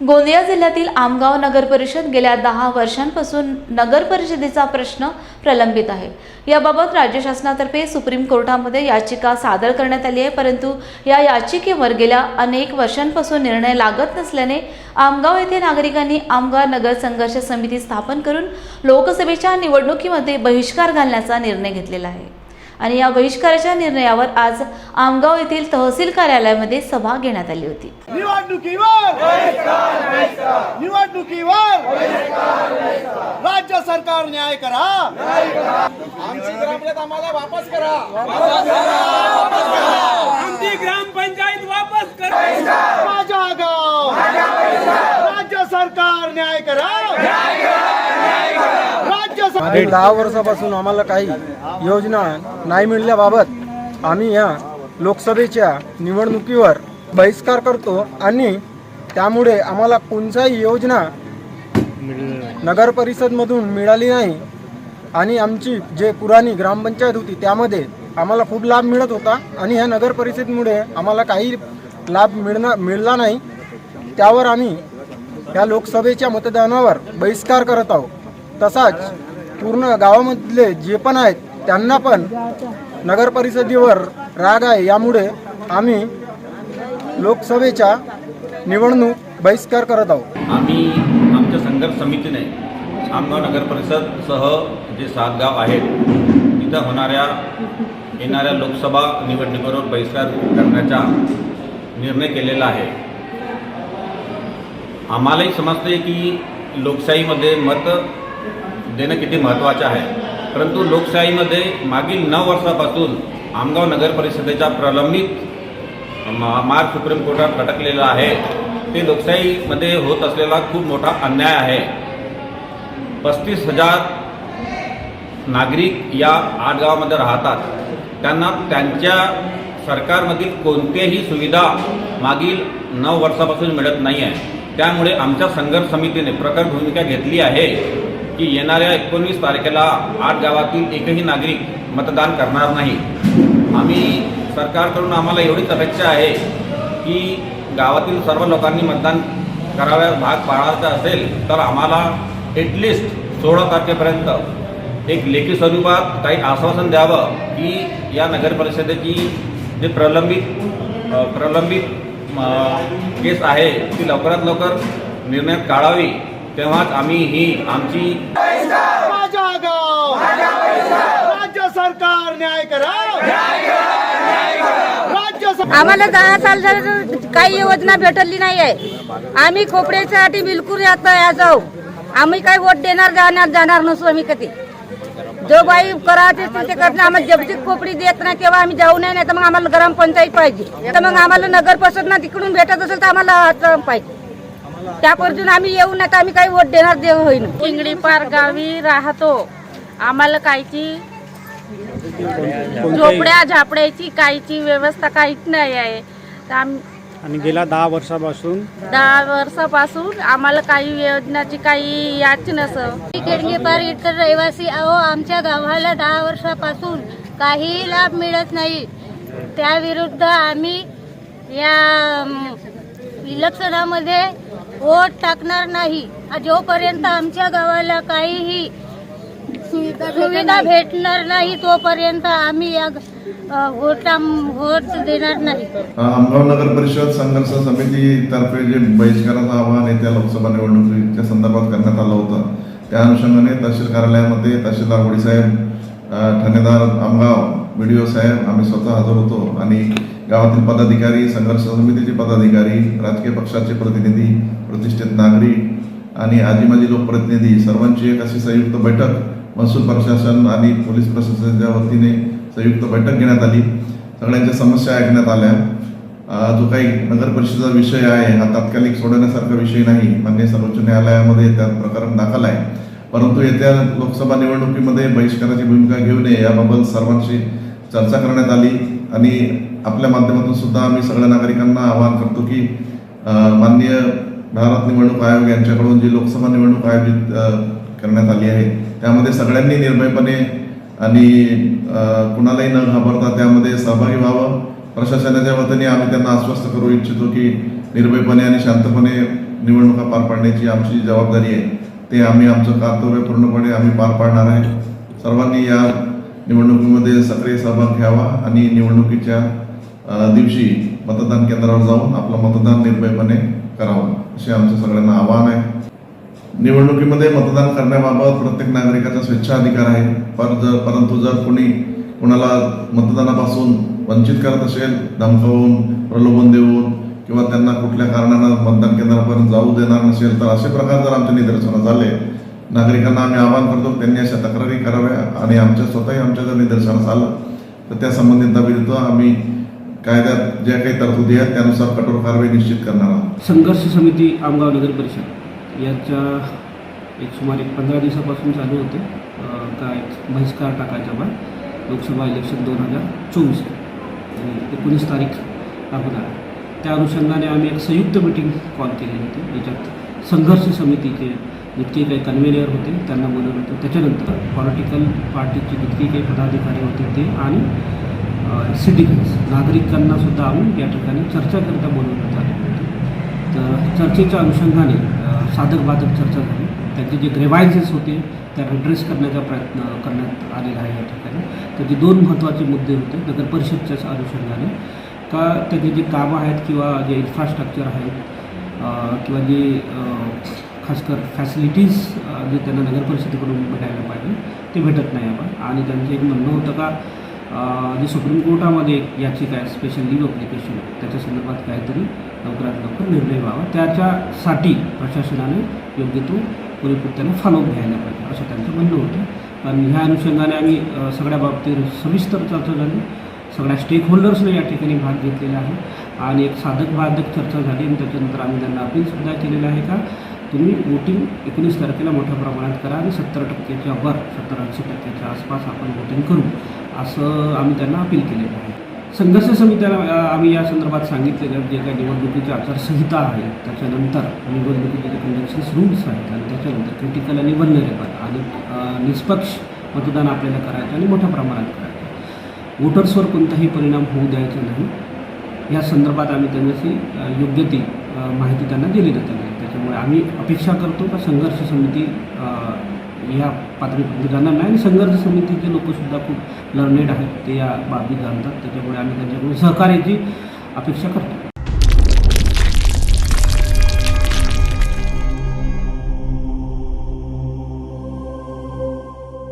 गोंदिया जिल्ह्यातील आमगाव नगर परिषद गेल्या दहा वर्षांपासून नगर परिषदेचा प्रश्न प्रलंबित आहे. याबाबत राज्य शासनातर्फे सुप्रीम कोर्टामध्ये याचिका सादर करण्यात आली आहे परंतु या याचिकेवर गेल्या अनेक वर्षांपासून निर्णय लागत नसल्याने आमगाव येथे नागरिकांनी आमगाव नगर संघर्ष समिती स्थापन करून लोकसभेच्या निवडणुकीमध्ये बहिष्कार घालण्याचा निर्णय घेतलेला आहे. आणि या बहिष्काराच्या निर्णयावर आज आमगाव येथील तहसील कार्यालयामध्ये सभा घेण्यात आली होती. निवडणुकीवर. राज्य सरकार न्याय करा. आमची ग्रामपंचायत आम्हाला वापस करा. आमची ग्रामपंचायत वापस करा. माझा गाव. राज्य सरकार न्याय करा. राज्य सरकार मागील दहा वर्षापासून आम्हाला काही योजना नाही मिळाल्याबाबत आम्ही या लोकसभेच्या निवडणुकीवर बहिष्कार करतो आणि त्यामुळे आम्हाला कोणत्याही योजना नगर परिषदमधून मिळाली नाही. आणि आमची जे पुराणी ग्रामपंचायत होती त्यामध्ये आम्हाला खूप लाभ मिळत होता. आणि ह्या नगर परिषदेमुळे आम्हाला काही लाभ मिळणार मिळला नाही. त्यावर आम्ही या लोकसभेच्या मतदानावर बहिष्कार करत आहोत. तसाच पूर्ण गावामधले जे पण आहेत त्यांना पण नगर परिषदेवर राग आहे. यामुळे आम्ही लोकसभेच्या निवडणूक बहिष्कार करत आहोत. आम्ही आमच्या संघर्ष समितीने आमगाव नगर परिषदसह जे सात गाव आहेत तिथं होणाऱ्या येणाऱ्या लोकसभा निवडणुकीवर बहिष्कार करण्याचा निर्णय केलेला आहे. आम्हालाही समजते की लोकशाहीमध्ये मत देणं किती महत्त्वाचं आहे. परंतु लोकशाहीमध्ये मागील नऊ वर्षापासून आमगाव नगर परिषदेच्या प्रलंबित मार्ग सुप्रीम कोर्टात अटकलेला आहे. ते लोकशाहीमध्ये होत असलेला खूप मोठा अन्याय आहे. पस्तीस हजार नागरिक या आठ गावामध्ये राहतात. त्यांना त्यांच्या सरकारमधील कोणत्याही सुविधा मागील नऊ वर्षापासून मिळत नाही आहे त्यामुळे आमच्या संघर्ष समितीने प्रखर भूमिका घेतली आहे की येणाऱ्या एकोणवीस तारखेला आठ गावातील एकही नागरिक मतदान करणार नाही. आम्ही सरकारकडून आम्हाला एवढीच अपेक्षा आहे की गावातील सर्व लोकांनी मतदान कराव्या भाग पाळायचा असेल तर आम्हाला एटलिस्ट सोळा तारखेपर्यंत एक लेखी स्वरूपात काही आश्वासन द्यावं की या नगर परिषदेची जे प्रलंबित प्रलंबित केस आहे ती लवकरात लवकर निर्णयात काढावी. तेव्हाच आम्ही ही आमची राज्य सरकार न्याय करा! आम्हाला दहा साल काही योजना भेटली नाही आहे आम्ही खोपड्यासाठी बिलकुल आता जाऊ आम्ही काही वोट देणार जाणार जाणार नसू आम्ही कधी. जो बाई करायचे ते करणं आम्हाला जबजी खोपडी देत नाही तेव्हा आम्ही जाऊ नाही तर मग आम्हाला ग्रामपंचायत पाहिजे. तर मग आम्हाला नगर परिषद ना तिकडून भेटत असेल तर आम्हाला पाहिजे पाहिजे. त्यापासून आम्ही येऊ नाही तर आम्ही काही वोट देणार देऊ होईन. चिंगडी पार गावी राहतो. आम्हाला काहीची झोपड्या झापड्याची काहीची व्यवस्था काहीच नाही आहे. तर आम आणि गेल्या दहा वर्षापासून? दहा वर्षापासून आम्हाला काही योजनाची काही याच नसं. इतर रहिवासी आहो आमच्या गावाला दहा वर्षापासून काही लाभ मिळत नाही. त्याविरुद्ध आम्ही या इलेक्शनामध्ये वोट टाकणार नाही. जोपर्यंत आमच्या गावाला काहीही सुविधा भेटणार नाही. तोपर्यंत आम्ही या देणार नाही. आमगाव नगर परिषद संघर्ष समितीतर्फे जे बहिष्काराचं आवाहन येत्या लोकसभा निवडणुकीच्या संदर्भात करण्यात आलं होतं. त्या अनुषंगाने तहसील कार्यालयामध्ये तहसीलदार होडी साहेब ठाणेदार आमगाव बी साहेब आम्ही स्वतः हजर होतो. आणि गावातील पदाधिकारी संघर्ष समितीचे पदाधिकारी राजकीय पक्षाचे प्रतिनिधी प्रतिष्ठित नागरिक आणि आजी माजी लोकप्रतिनिधी सर्वांची एक अशी संयुक्त बैठक महसूल प्रशासन आणि पोलीस प्रशासनाच्या वतीने संयुक्त बैठक घेण्यात आली. सगळ्यांच्या समस्या ऐकण्यात आल्या. जो काही नगर परिषदेचा विषय आहे हा तात्कालिक सोडवण्यासारखा विषय नाही. मान्य सर्वोच्च न्यायालयामध्ये त्यात प्रकरण दाखल आहे. परंतु येत्या लोकसभा निवडणुकीमध्ये बहिष्काराची भूमिका घेऊ नये याबाबत सर्वांशी चर्चा करण्यात आली. आणि आपल्या माध्यमातून सुद्धा आम्ही सगळ्या नागरिकांना आवाहन करतो की माननीय भारत निवडणूक आयोग यांच्याकडून जी लोकसभा निवडणूक आयोजित करण्यात आली आहे त्यामध्ये सगळ्यांनी निर्भयपणे आणि कुणालाही न घाबरता त्यामध्ये सहभागी व्हावं. प्रशासनाच्या वतीने आम्ही त्यांना आश्वस्त करू इच्छितो की निर्भयपणे आणि शांतपणे निवडणुका पार पाडण्याची आमची जबाबदारी आहे. ते आम्ही आमचं कर्तव्य पूर्णपणे आम्ही पार पाडणार आहे. सर्वांनी या निवडणुकीमध्ये सक्रिय सहभाग घ्यावा आणि निवडणुकीच्या दिवशी मतदान केंद्रावर जाऊन आपलं मतदान निर्भयपणे करावं. असे आमचं सगळ्यांना आवाहन आहे. निवडणुकीमध्ये मतदान करण्याबाबत प्रत्येक नागरिकाचा स्वेच्छाधिकार आहे. पर जर परंतु जर कोणी कोणाला मतदानापासून वंचित करत असेल धमकावून प्रलोभन देऊन किंवा त्यांना कुठल्या कारणानं मतदान केंद्रापर्यंत जाऊ देणार नसेल तर असे प्रकार जर आमच्या निदर्शनं झाले नागरिकांना आम्ही आवाहन करतो त्यांनी अशा तक्रारी कराव्या आणि आमच्या स्वतःही आमच्या जर निदर्शनास आलं तर त्या संबंधिताविरुद्ध आम्ही कायद्यात ज्या काही तरतुदी आहेत त्यानुसार कठोर कारवाई निश्चित करणार आहोत. संघर्ष समिती आमगाव नगर परिषद. याच्या एक सुमारे पंधरा दिवसापासून चालू होते. काय का एक बहिष्कार टाकायचा बा लोकसभा इलेक्शन दोन हजार चोवीस. एकोणीस तारीख अगोदर. त्या अनुषंगाने आम्ही एक संयुक्त मिटिंग कॉल केली होती याच्यात संघर्ष समितीचे जितके काही कन्व्हेनियर होते त्यांना बोलवलं होतं. त्याच्यानंतर पॉलिटिकल पार्टीचे जितके काही पदाधिकारी होते ते आणि सिटिझन्स नागरिकांनासुद्धा आम्ही या ठिकाणी चर्चा करता बोलवण्यात आले होते. तर चर्चेच्या अनुषंगाने साधक बाधक चर्चा झाली. त्यांचे जे ग्रेवायन्सेस होते त्या ॲड्रेस करण्याचा प्रयत्न करण्यात आलेला आहे या ठिकाणी. त्याचे दोन महत्त्वाचे मुद्दे होते. नगर परिषदच्या अनुषंगाने. का त्याचे जे कामं आहेत किंवा जे इन्फ्रास्ट्रक्चर आहेत किंवा जे खासकर फॅसिलिटीज जे त्यांना नगर परिषदेकडून भेटायला पाहिजे ते भेटत नाही. आपण आणि त्यांचं एक म्हणणं होतं का जे सुप्रीम कोर्टामध्ये याची याचिका आहे स्पेशल लीव अप्लिकेशन त्याच्या संदर्भात काहीतरी लवकरात लवकर निर्णय व्हावा. त्याच्यासाठी प्रशासनाने योग्य तो पुरेपूर फॉलोअप घ्यायला पाहिजे असं त्यांचं म्हणणं होतं. आणि ह्या अनुषंगाने आम्ही सगळ्या बाबतीत सविस्तर चर्चा झाली. सगळ्या स्टेक होल्डर्सने या ठिकाणी भाग घेतलेला आहे आणि एक साधक बाधक चर्चा झाली आणि त्याच्यानंतर आम्ही त्यांना अपीलसुद्धा केलेलं आहे का? तुम्ही वोटिंग एकोणीस तारखेला मोठ्या प्रमाणात करा आणि सत्तर टक्क्याच्या वर सत्तर ऐंशी टक्क्याच्या आसपास आपण वोटिंग करू. असं आम्ही त्यांना अपील केलेलं आहे. संघर्ष समित्याला आम्ही या संदर्भात सांगितलेलं जे काही निवडणुकीची आचारसंहिता आहे त्याच्यानंतर निवडणुकीचे जे कंडक्शन्स रूल्स आहेत आणि त्याच्यानंतर क्रिटिकल आणि वल्नरेबल आणि निष्पक्ष मतदान आपल्याला करायचं आणि मोठ्या प्रमाणात करायचं. वोटर्सवर कोणताही परिणाम होऊ द्यायचा नाही. या संदर्भात आम्ही त्यांच्याशी योग्य ती माहिती त्यांना दिली जाते. त्याच्यामुळे आम्ही अपेक्षा करतो का संघर्ष समिती या पातळीपर्यंत जाणार नाही आणि संघर्ष समितीचे लोकसुद्धा खूप लर्नेड आहेत. ते या बाबी जाणतात त्याच्यामुळे आम्ही त्यांच्याकडून सहकार्याची अपेक्षा करतो.